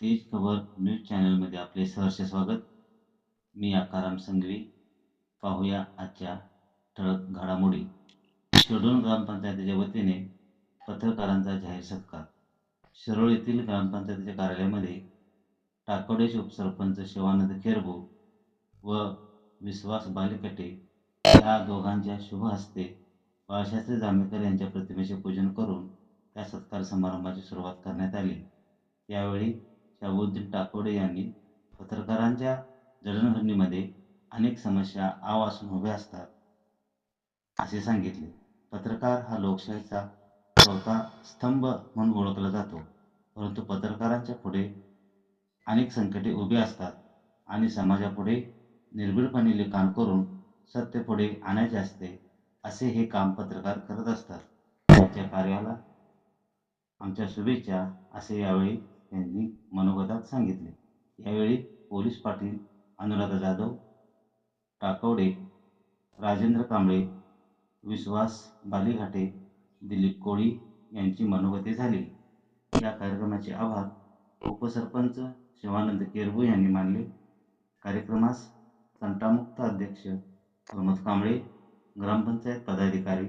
तेज खबर न्यूज चॅनलमध्ये आपले सहर्ष स्वागत. मी आकाराम संघवी पाहूया आजच्या ठळक घडामोडी. शिरडोन ग्रामपंचायतीच्या वतीने पत्रकारांचा जाहीर सत्कार. शिरोळ येथील ग्रामपंचायतीच्या कार्यालयामध्ये टाकोडेचे उपसरपंच शिवानंद खेरबो व विश्वास बालिकटे या दोघांच्या शुभ हस्ते बाळशास्त्री जांभेकर यांच्या प्रतिमेचे पूजन करून त्या सत्कार समारंभाची सुरुवात करण्यात आली. यावेळी शाहबुद्दीन टाकोडे यांनी पत्रकारांच्या जडणघडणीमध्ये अनेक समस्या आवासून उभ्या असतात. असे सांगितले. पत्रकार हा लोकशाहीचा चौथा स्तंभ म्हणून ओळखला जातो. परंतु पत्रकारांच्या पुढे अनेक संकटे उभी असतात आणि समाजापुढे निर्भीडपणे लिखाण करून सत्य पुढे आणायचे असते असे हे काम पत्रकार करत असतात. त्यांच्या कार्याला आमच्या शुभेच्छा असे यावेळी त्यांनी मनोगतात सांगितले. यावेळी पोलीस पाटील अनुराधा जाधव टाकवडे राजेंद्र कांबळे विश्वास बालीघाटे दिलीप कोळी यांची मनोगते झाली. या कार्यक्रमाचे आभार उपसरपंच शिवानंद केरबू यांनी मानले. कार्यक्रमास तंटामुक्त अध्यक्ष प्रमोद कांबळे ग्रामपंचायत पदाधिकारी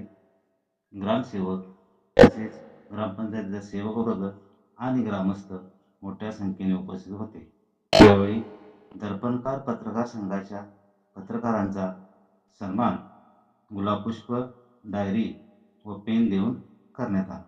ग्रामसेवक तसेच ग्रामपंचायतीचा सेवक वर्ग आणि ग्रामस्थ मोठ्या संख्येने उपस्थित होते. यावेळी दर्पणकार पत्रकार संघाच्या पत्रकारांचा सन्मान गुलाबपुष्प डायरी व पेन देऊन करण्यात आला.